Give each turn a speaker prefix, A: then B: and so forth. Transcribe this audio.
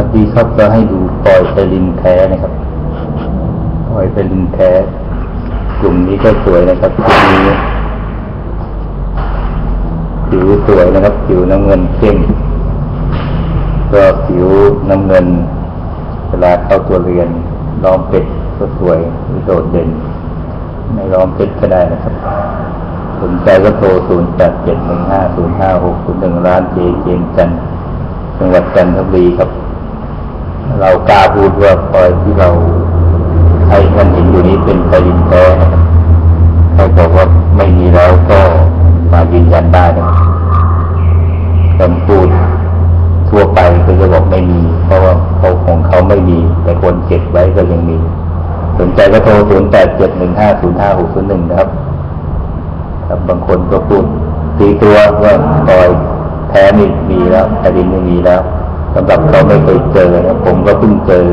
A: วัสดีครับจะให้ดูปล่อยไพลินแท้นะครับปล่อยไพลินแท้กลุ่มนี้ก็สวยนะครับกลุ่มนี้ผิวสวยนะครับ ผิวน้ำเงินเข้มก็ผิวน้ำเงิน เวลาเข้าตัวเรียนล้อมเป็ดก็สวยโดดเด่นไม่ล้อมเป็ดก็ได้นะครับสนใจก็โทร0 8 7 1 5 0 5 6 0 1ร้านเจเจมส์จันทร์จังหวัดจันทบุรีครับ เรากล้าพูดว่าพลอยที่เราให้ท่านเห็นอยู่นี้เป็นไพลินแท้นะครับใครบอกว่าไม่มีแล้วก็มายืนยันได้นะครับคำพูดทั่วไปก็จะบอกไม่มี เพราะว่าเขาของเขาไม่มี แต่คนเก็บไว้ก็ยังมี สนใจก็โทร0 8 7 1 5 0 5 6 0 1นะครับ ครับบางคนก็พูดตีตัวว่าปล่อยแท้นี่มีแล้วแผ่นดินไม่มีแล้ว สำหรับเขาไม่เคยเจอผมก็เพิ่งเจอ